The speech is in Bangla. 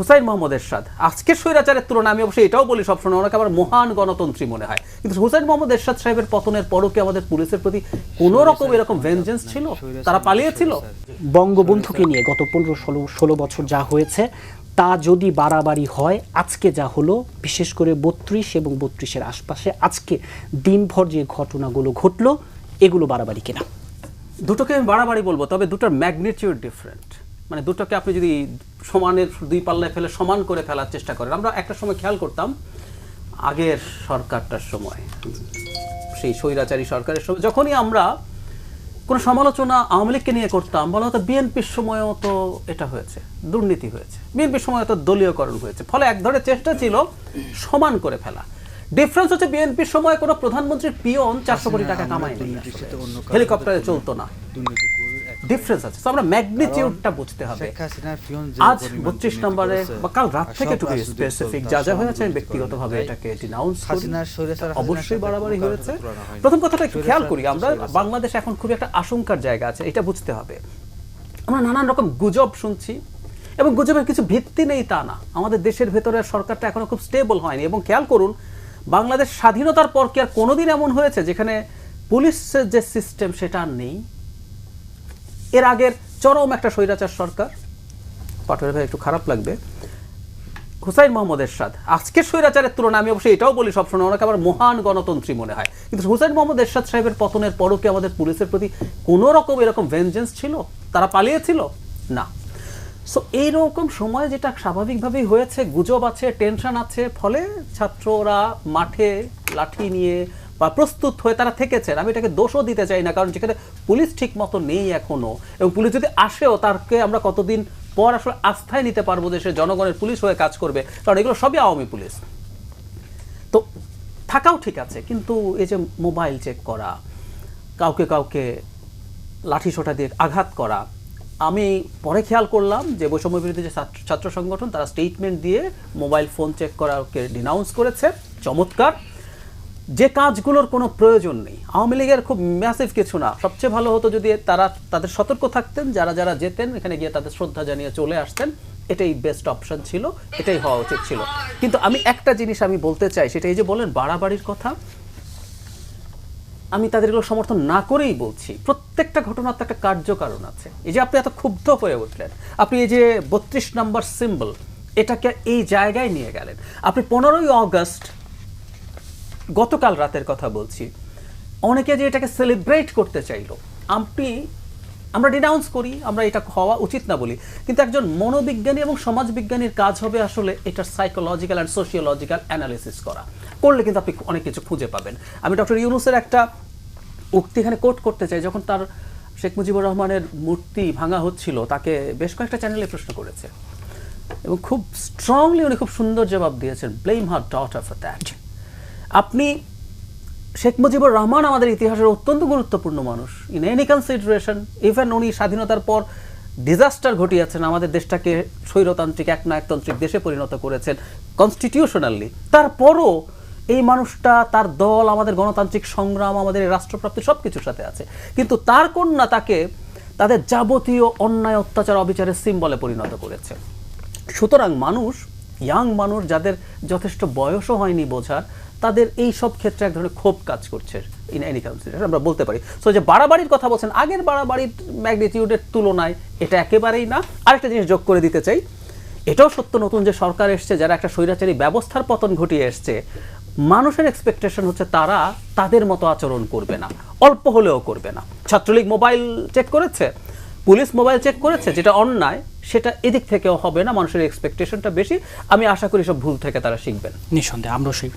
হুসাইন মোহাম্মদ এরশাদ। আজকের স্বৈরাচারের তুলনায় আমি অবশ্যই এটাও বলি সবসময় ওনাকে আমার মহান গণতন্ত্রী মনে হয়। কিন্তু হুসাইন মোহাম্মদ এরশাদ সাহেবের পতনের পরও কি আমাদের পুলিশের প্রতি কোনো রকম এরকম ভেঞ্জেন্স ছিল? তারা পালিয়েছিল? বঙ্গবন্ধুকে নিয়ে গত পনেরো ষোলো ষোলো বছর যা হয়েছে তা যদি বাড়াবাড়ি হয় আজকে যা হলো বিশেষ করে বত্রিশ এবং বত্রিশের আশপাশে আজকে দিনভর যে ঘটনাগুলো ঘটলো এগুলো বাড়াবাড়ি কিনা? দুটোকে আমি বাড়াবাড়ি বলব তবে দুটোর ম্যাগনিটিউড ডিফারেন্ট মানে দুটোকে আপনি যদি সমানের দুই পাল্লায় ফেলে সমান করে ফেলার চেষ্টা করেন আমরা একটা সময় খেয়াল করতাম আগের সরকারটার সময় সেই স্বৈরাচারী সরকারের সময়। যখনই আমরা কোনো সমালোচনা আওয়ামী লীগকে নিয়ে করতাম বলা হতো বিএনপির সময়ও তো এটা হয়েছে দুর্নীতি হয়েছে। বিএনপির সময় তো দলীয়করণ হয়েছে। ফলে এক ধরনের চেষ্টা ছিল সমান করে ফেলা। ডিফারেন্স হচ্ছে বিএনপির সময় কোনো প্রধানমন্ত্রীর পিয়ন চারশো কোটি টাকা কামায়নি হেলিকপ্টারে চলতো না। ডিফারেন্স আছে। তো আমরা ম্যাগনিটিউডটা বুঝতে হবে। আজ বত্রিশ নম্বরে বা কাল রাত থেকে সব টু স্পেসিফিক যা যা হয়েছে আমি ব্যক্তিগতভাবে এটাকে ডিনাউন্স করি অবশ্যই বাড়াবাড়ি হয়েছে। হয়। প্রথম কথাটা একটু খেয়াল করি আমরা বাংলাদেশ এখন খুবই একটা আশঙ্কার জায়গা আছে এটা বুঝতে হবে। আমরা নানান রকম গুজব শুনছি এবং গুজবের কিছু ভিত্তি নেই তা না। আমাদের দেশের ভেতরের সরকারটা এখনও খুব স্টেবল হয়নি। এবং খেয়াল করুন বাংলাদেশ স্বাধীনতার পর কি আর কোনোদিন এমন হয়েছে যেখানে পুলিশের যে সিস্টেম সেটা নেই? এর আগের চরম একটা স্বৈরাচার সরকার। পাটোয়ারি ভাই, একটু খারাপ লাগবে। হুসাইন মোহাম্মদ এরশাদ, আজকের স্বৈরাচারের তুলনায় আমি অবশ্যই এটাও বলি সবসময়, ওনাকে আমার মহান গণতন্ত্রী মনে হয়। কিন্তু হুসাইন মোহাম্মদ এরশাদ সাহেবের পতনের পরও কি আমাদের পুলিশের প্রতি কোনো রকম এরকম ভেঞ্জেন্স ছিল? তারা পালিয়েছিল? না। সো এইরকম সময় যেটা স্বাভাবিকভাবেই হয়েছে, গুজব আছে টেনশন আছে, ফলে ছাত্ররা মাঠে লাঠি নিয়ে বা প্রস্তুত হয়ে তারা থেকেছেন। আমি এটাকে দোষও দিতে চাই না, কারণ যেখানে পুলিশ ঠিক মতো নেই এখনও এবং পুলিশ যদি আসেও তারকে আমরা কতদিন পর আসলে আস্থায় নিতে পারব যে সে জনগণের পুলিশ হয়ে কাজ করবে? কারণ এগুলো সবই আওয়ামী পুলিশ। তো থাকাও ঠিক আছে, কিন্তু এই যে মোবাইল চেক করা, কাউকে কাউকে লাঠি সোটা দিয়ে আঘাত করা, আমি পরে খেয়াল করলাম যে বৈষম্য বিরোধী যে ছাত্র- সংগঠন, তারা স্টেটমেন্ট দিয়ে মোবাইল ফোন চেক করাকে ডিনাউন্স করেছে। চমৎকার। যে কাজগুলোর কোনো প্রয়োজন নেই। আওয়ামী লীগের খুব ম্যাসিভ কিছু না। সবচেয়ে ভালো হতো যদি তারা তাদের সতর্ক থাকতেন, যারা যারা যেতেন, এখানে গিয়ে তাদের শ্রদ্ধা জানিয়ে চলে আসতেন। এটাই বেস্ট অপশন ছিল, এটাই হওয়া উচিত ছিল। কিন্তু আমি একটা জিনিস আমি বলতে চাই, সেটা এই যে বলেন বাড়াবাড়ির কথা। আমি তাদেরগুলো সমর্থন না করেই বলছি। প্রত্যেকটা ঘটনার তো একটা কার্যকারণ আছে। এই যে আপনি এত ক্ষুব্ধ হয়ে উঠলেন, আপনি এই যে বত্রিশ নম্বর সিম্বল এটাকে এই জায়গায় নিয়ে গেলেন। আপনি পনেরোই অগস্ট গতকাল রাতের কথা বলছি। অনেকে যে এটাকে সেলিব্রেট করতে চাইলো। আপনি, আমরা ডিনাউন্স করি, আমরা এটা হওয়া উচিত না বলি। কিন্তু একজন মনোবিজ্ঞানী এবং সমাজবিজ্ঞানীর কাজ হবে আসলে এটার সাইকোলজিক্যাল অ্যান্ড সোশিওলজিক্যাল অ্যানালিসিস করা। করলে কিন্তু আপনি অনেক কিছু খুঁজে পাবেন। আমি ডক্টর ইউনুসের একটা উক্তি এখানে কোট করতে চাই। যখন তার শেখ মুজিবুর রহমানের মূর্তি ভাঙা হচ্ছিল, তাকে বেশ কয়েকটা চ্যানেলে প্রশ্ন করেছে। এবং খুব স্ট্রংলি উনি খুব সুন্দর জবাব দিয়েছেন blame her daughter for that আপনি শেখ মুজিবুর রহমান আমাদের ইতিহাসের অত্যন্ত গুরুত্বপূর্ণ মানুষ। ইন এনি কনসিডারেশন ইভেন উনি স্বাধীনতার পর ডিজাস্টার ঘটিয়েছেন, আমাদের দেশটাকে স্বৈরতান্ত্রিক, একনায়কতান্ত্রিক দেশে পরিণত করেছেন কনস্টিটিউশনালি তারপরও এই মানুষটা, তার দল, আমাদের গণতান্ত্রিক সংগ্রাম, আমাদের রাষ্ট্রপ্রাপ্তি সব কিছুর সাথে আছে। কিন্তু তার কন্যা তাকে তাদের যাবতীয় অন্যায়, অত্যাচার, অবিচারের সিম্বলে পরিণত করেছে। সুতরাং মানুষ ইয়াং মানুষ, যাদের যথেষ্ট বয়সও হয়নি বোঝার তাদের এই সব ক্ষেত্রে এক ধরনের ক্ষোভ কাজ করছে ইন এনি কনসিডারেশন আমরা বলতে পারি। সো যে বাড়াবাড়ির কথা বলছেন, আগের বাড়াবাড়ির ম্যাগনিটিউডের তুলনায় এটা একেবারেই না। আরেকটা জিনিস যোগ করে দিতে চাই, এটাও সত্য নতুন যে সরকার এসছে, যারা একটা স্বৈরাচারী ব্যবস্থার পতন ঘটিয়ে এসছে, মানুষের এক্সপেকটেশন হচ্ছে তারা তাদের মতো আচরণ করবে না, অল্প হলেও করবে না। ছাত্রলীগ মোবাইল চেক করেছে, পুলিশ মোবাইল চেক করেছে, যেটা অন্যায়, সেটা এদিক থেকেও হবে না, মানুষের এক্সপেকটেশনটা বেশি। আমি আশা করি সব ভুল থেকে তারা শিখবেন। নিঃসন্দেহে আমরা সেই